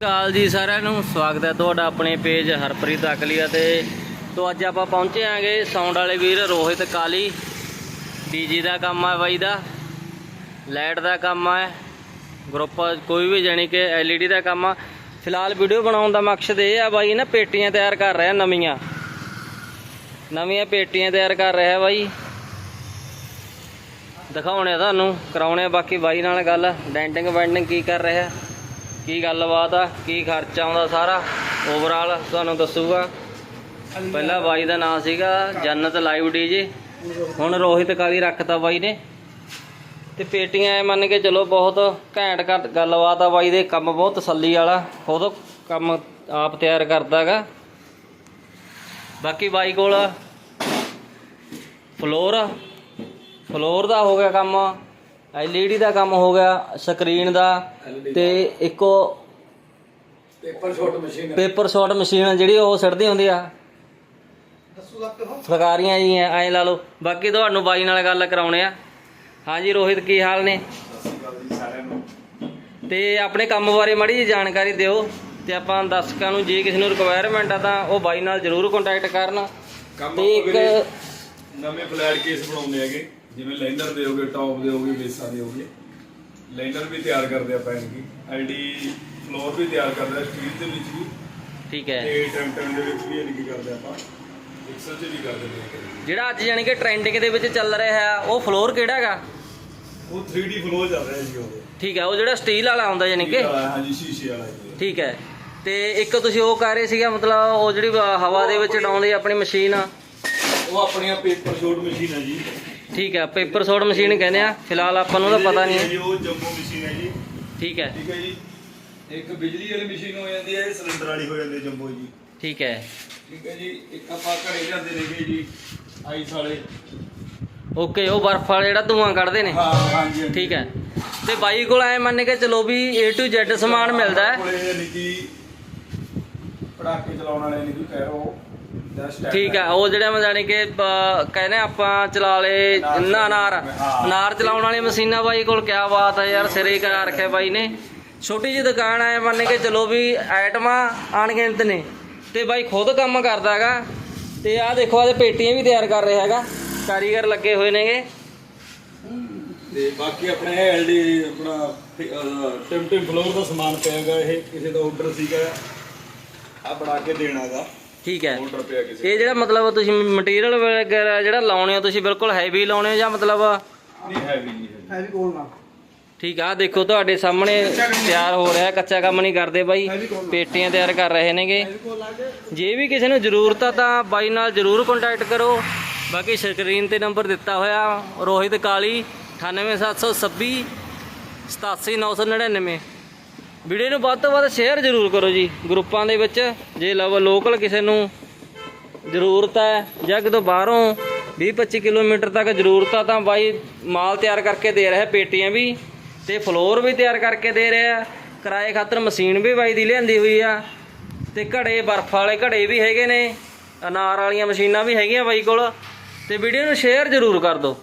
ਕਾਲ ਜੀ ਸਾਰਿਆਂ ਨੂੰ, ਸਵਾਗਤ ਹੈ ਤੁਹਾਡਾ ਆਪਣੇ ਪੇਜ ਹਰਪ੍ਰੀਤ ਅਕਲੀਆ ਤੇ। ਤੋਂ ਅੱਜ ਆਪਾਂ ਪਹੁੰਚੇ ਆਂਗੇ ਸਾਊਂਡ ਵਾਲੇ ਵੀਰ ਰੋਹਿਤ ਕਾਲੀ। ਡੀਜੀ ਦਾ ਕੰਮ ਆ ਬਾਈ ਦਾ, ਲਾਈਟ ਦਾ ਕੰਮ ਆ, ਗਰੁੱਪ ਕੋਈ ਵੀ ਜਾਣੀ ਕਿ ਐਲਈਡੀ ਦਾ ਕੰਮ ਆ। ਫਿਲਹਾਲ ਵੀਡੀਓ ਬਣਾਉਣ ਦਾ ਮਕਸਦ ਇਹ ਆ ਬਾਈ, ਨਾ ਪੇਟੀਆਂ ਤਿਆਰ ਕਰ ਰਿਹਾ ਨਵੀਆਂ। ਨਵੀਆਂ ਪੇਟੀਆਂ ਤਿਆਰ ਕਰ ਰਿਹਾ ਬਾਈ। ਦਿਖਾਉਣੇ ਆ ਤੁਹਾਨੂੰ, ਕਰਾਉਣੇ ਆ ਬਾਕੀ ਬਾਈ ਨਾਲ ਗੱਲ ਡੈਂਟਿੰਗ ਵੈਂਡਿੰਗ ਕੀ ਕਰ ਰਿਹਾ। ਕੀ ਗੱਲਬਾਤ ਆ? ਕੀ ਖਰਚਾ ਆਉਂਦਾ ਸਾਰਾ? ਓਵਰਆਲ ਤੁਹਾਨੂੰ ਦੱਸੂਗਾ। ਪਹਿਲਾਂ ਬਾਈ ਦਾ ਨਾਮ ਸੀਗਾ ਜੰਨਤ ਲਾਈਵ ਡੀਜੇ ਹੁਣ ਰੋਹਿਤ ਕਾਲੀ ਰੱਖਤਾ ਬਾਈ ਨੇ। ਤੇ ਪੇਟੀਆਂ ਐ ਮੰਨ ਕੇ ਚਲੋ ਬਹੁਤ ਘੈਂਟ ਘੱਟ ਗੱਲਬਾਤ ਆ ਬਾਈ ਦੇ। ਕੰਮ ਬਹੁਤ ਤਸੱਲੀ ਵਾਲਾ, ਖੁਦ ਕੰਮ ਆਪ ਤਿਆਰ ਕਰਦਾਗਾ ਬਾਕੀ ਬਾਈ ਕੋਲ ਫਲੋਰ ਫਲੋਰ ਦਾ ਹੋ ਗਿਆ ਕੰਮ। ਐਲਈਡੀ ਦਾ ਕੰਮ ਹੋ ਗਿਆ ਸਕਰੀਨ ਦਾ ਤੇ ਇੱਕੋ paper shot machine paper shot machine ਜਿਹੜੀ ਉਹ ਸਿੱਟਦੀ ਹੁੰਦੀ ਆ। ਫਰਕਾਰੀਆਂ ਜੀ ਐ ਲਾ ਲਓ। ਬਾਕੀ ਤੁਹਾਨੂੰ ਬਾਈ ਨਾਲ ਗੱਲ ਕਰਾਉਣੇ ਆ। ਹਾਂਜੀ ਰੋਹਿਤ ਕੀ ਹਾਲ ਨੇ? ਤੇ ਆਪਣੇ ਕੰਮ ਬਾਰੇ ਮਾੜੀ ਜਿਹੀ ਜਾਣਕਾਰੀ ਦਿਓ ਤੇ ਆਪਾਂ ਦਰਸ਼ਕਾਂ ਨੂੰ ਜੇ ਕਿਸੇ ਨੂੰ ਰਿਕੁਆਇਰਮੈਂਟ ਆ ਤਾਂ ਉਹ ਬਾਈ ਨਾਲ ਜ਼ਰੂਰ ਕੰਟੈਕਟ ਕਰਨ। ਤੇ ਇੱਕ ਨਵੇਂ ਫਲੈਟ ਕੇਸ ਬਣਾਉਂਦੇ ਹੈਗੇ। ਜਿਵੇਂ ਲਾਈਨਰ ਦੇ ਹੋਗੇ ਟੌਪ ਦੇ ਹੋਗੇ ਬੇਸਾਂ ਦੇ ਹੋਗੇ ਲਾਈਨਰ ਵੀ ਤਿਆਰ ਕਰਦੇ ਆਪਾਂ ਇਨਕੀ ਆਈਡੀ ਫਲੋਰ ਵੀ ਤਿਆਰ ਕਰਦੇ ਆ ਸਟੀਲ ਦੇ ਵਿੱਚ ਵੀ। ਠੀਕ ਹੈ। ਤੇ ਟੈਂਟਨ ਦੇ ਵਿੱਚ ਵੀ ਇਨਕੀ ਕਰਦੇ ਆਪਾਂ। ਐਕਸਲ ਚ ਵੀ ਕਰਦੇ ਨੇ। ਜਿਹੜਾ ਅੱਜ ਜਾਣੀ ਕਿ ਟ੍ਰੈਂਡਿੰਗ ਦੇ ਵਿੱਚ ਚੱਲ ਰਿਹਾ ਹੈ ਉਹ ਫਲੋਰ ਕਿਹੜਾ ਹੈਗਾ? ਉਹ 3D ਫਲੋਰ ਚੱਲ ਰਿਹਾ ਜੀ ਉਹ। ਠੀਕ ਹੈ ਉਹ ਜਿਹੜਾ ਸਟੀਲ ਵਾਲਾ ਆਉਂਦਾ ਜਾਣੀ ਕਿ? ਹਾਂਜੀ ਸ਼ੀਸ਼ੇ ਵਾਲਾ ਜੀ। ਠੀਕ ਹੈ। ਤੇ ਇੱਕ ਤੁਸੀਂ ਉਹ ਕਰ ਰਹੇ ਸੀਗਾ ਮਤਲਬ ਉਹ ਜਿਹੜੀ ਹਵਾ ਦੇ ਵਿੱਚ ਡਾਉਂਦੀ ਆਪਣੀ ਮਸ਼ੀਨ ਆ। ਉਹ ਆਪਣੀਆਂ ਪੇਪਰ ਸ਼ਾਟ ਮਸ਼ੀਨ ਹੈ ਜੀ। ਠੀਕ ਹੈ ਪੇਪਰ ਸੋਡ ਮਸ਼ੀਨ ਕਹਿੰਦੇ ਆ ਫਿਲਹਾਲ ਆਪਾਂ ਨੂੰ ਤਾਂ ਪਤਾ ਨਹੀਂ ਹੈ। ਜੀ ਉਹ ਜੰਬੋ ਮਸ਼ੀਨ ਹੈ ਜੀ। ਠੀਕ ਹੈ। ਠੀਕ ਹੈ ਜੀ। ਇੱਕ ਬਿਜਲੀ ਵਾਲੀ ਮਸ਼ੀਨ ਹੋ ਜਾਂਦੀ ਹੈ ਇਹ ਸਿਲੰਡਰ ਵਾਲੀ ਹੋ ਜਾਂਦੀ ਹੈ ਜੰਬੋ ਜੀ। ਠੀਕ ਹੈ। ਠੀਕ ਹੈ ਜੀ ਇੱਕ ਆਪਾਂ ਘੜੇ ਜਾਂਦੇ ਨੇਗੇ ਜੀ ਆਈਸ ਵਾਲੇ। ਓਕੇ ਉਹ ਬਰਫ ਵਾਲਾ ਜਿਹੜਾ ਧੂਆਂ ਕੱਢਦੇ ਨੇ। ਹਾਂ ਹਾਂਜੀ। ਠੀਕ ਹੈ। ਤੇ ਬਾਈ ਕੋਲ ਐ ਮੰਨ ਕੇ ਚਲੋ ਵੀ A to Z ਸਮਾਨ ਮਿਲਦਾ ਹੈ। ਕੋਲੇ ਯਾਨੀ ਕਿ ਪੜਾਕੇ ਚਲਾਉਣ ਵਾਲੇ ਨਹੀਂ ਕੋਈ ਕਹਿ ਰੋ ਠੀਕ ਹੈ ਉਹ ਜਿਹੜਾ ਮੈਂ ਜਾਣੀ ਕਿ ਕਹਿੰਦੇ ਆਪਾਂ ਚਲਾ ਲੇ ਨਾ ਨਾਰ। ਨਾਰ ਚਲਾਉਣ ਵਾਲੀ ਮਸ਼ੀਨਾਂ ਬਾਈ ਕੋਲ ਕਿਆ ਬਾਤ ਹੈ ਯਾਰ, ਸਿਰੇ ਕਰਾ ਰੱਖਿਆ ਬਾਈ ਨੇ। ਛੋਟੀ ਜਿਹੀ ਦੁਕਾਨ ਹੈ ਮੰਨ ਕੇ ਚਲੋ ਵੀ ਆਈਟਮਾਂ ਅਣਗਿਣਤ ਨੇ। ਤੇ ਬਾਈ ਖੁਦ ਕੰਮ ਕਰਦਾ ਹੈਗਾ। ਤੇ ਆਹ ਦੇਖੋ, ਆਹ ਪੇਟੀਆਂ ਵੀ ਤਿਆਰ ਕਰ ਰਿਹਾ ਹੈਗਾ। ਕਾਰੀਗਰ ਲੱਗੇ ਹੋਏ ਨੇਗੇ। ਤੇ ਬਾਕੀ ਆਪਣੇ ਐਲਡੀ ਆਪਣਾ ਟਿਮ ਟਿਮ ਫਲੋਰ ਦਾ ਸਮਾਨ ਪਿਆਗਾ ਇਹ ਕਿਸੇ ਦਾ ਆਰਡਰ ਸੀਗਾ। ਆ ਬਣਾ ਕੇ ਦੇਣਾਗਾ ਠੀਕ ਹੈ। ਆਰਡਰ ਪਿਆ ਕਿਸੇ ਇਹ ਜਿਹੜਾ ਮਤਲਬ ਤੁਸੀਂ ਮਟੀਰੀਅਲ ਵਗੈਰਾ ਜਿਹੜਾ ਲਾਉਣੇ ਹੋ ਤੁਸੀਂ ਬਿਲਕੁਲ ਹੈਵੀ ਲਾਉਣੇ ਹੋ ਜਾਂ ਮਤਲਬ ਨਹੀਂ ਹੈਵੀ ਨਹੀਂ ਹੈਵੀ ਹੈਵੀ ਕੋਲ ਨਾ। ਠੀਕ ਆ ਦੇਖੋ ਤੁਹਾਡੇ ਸਾਹਮਣੇ ਤਿਆਰ ਹੋ ਰਿਹਾ ਕੱਚਾ ਕੰਮ ਨਹੀਂ ਕਰਦੇ ਬਾਈ। ਪੇਟੀਆਂ ਤਿਆਰ ਕਰ ਰਹੇ ਨੇਗੇ। ਜੇ ਵੀ ਕਿਸੇ ਨੂੰ ਜ਼ਰੂਰਤ ਆ ਤਾਂ ਬਾਈ ਨਾਲ ਜ਼ਰੂਰ ਕੰਟੈਕਟ ਕਰੋ। ਬਾਕੀ ਸਕਰੀਨ ਤੇ ਨੰਬਰ ਦਿੱਤਾ ਹੋਇਆ ਰੋਹਿਤ ਕਾਲੀ 98726 87999 ਵੀਡੀਓ ਨੂੰ ਵੱਧ ਤੋਂ ਵੱਧ ਸ਼ੇਅਰ ਜ਼ਰੂਰ ਕਰੋ ਜੀ, ਗਰੁੱਪਾਂ ਦੇ ਵਿੱਚ, ਜੇ ਲਵ ਲੋਕਲ ਕਿਸੇ ਨੂੰ ਜ਼ਰੂਰਤ ਹੈ ਜਾਂ ਕਿਤੋਂ ਬਾਹਰੋਂ 20-25 ਕਿਲੋਮੀਟਰ ਤੱਕ ਜ਼ਰੂਰਤ ਆ, ਤਾਂ ਬਾਈ ਮਾਲ ਤਿਆਰ ਕਰਕੇ ਦੇ ਰਿਹਾ, ਪੇਟੀਆਂ ਵੀ ਤੇ ਫਲੋਰ ਵੀ ਤਿਆਰ ਕਰਕੇ ਦੇ ਰਿਹਾ, ਕਿਰਾਏ ਖਾਤਰ ਮਸ਼ੀਨ ਵੀ ਬਾਈ ਦੀ ਲਿਆਂਦੀ ਹੋਈ ਆ, ਤੇ ਘੜੇ, ਬਰਫ ਵਾਲੇ ਘੜੇ ਵੀ ਹੈਗੇ ਨੇ, ਅਨਾਰ ਵਾਲੀਆਂ ਮਸ਼ੀਨਾਂ ਵੀ ਹੈਗੀਆਂ ਬਾਈ ਕੋਲ, ਤੇ ਵੀਡੀਓ ਨੂੰ ਸ਼ੇਅਰ ਜ਼ਰੂਰ ਕਰ ਦਿਓ।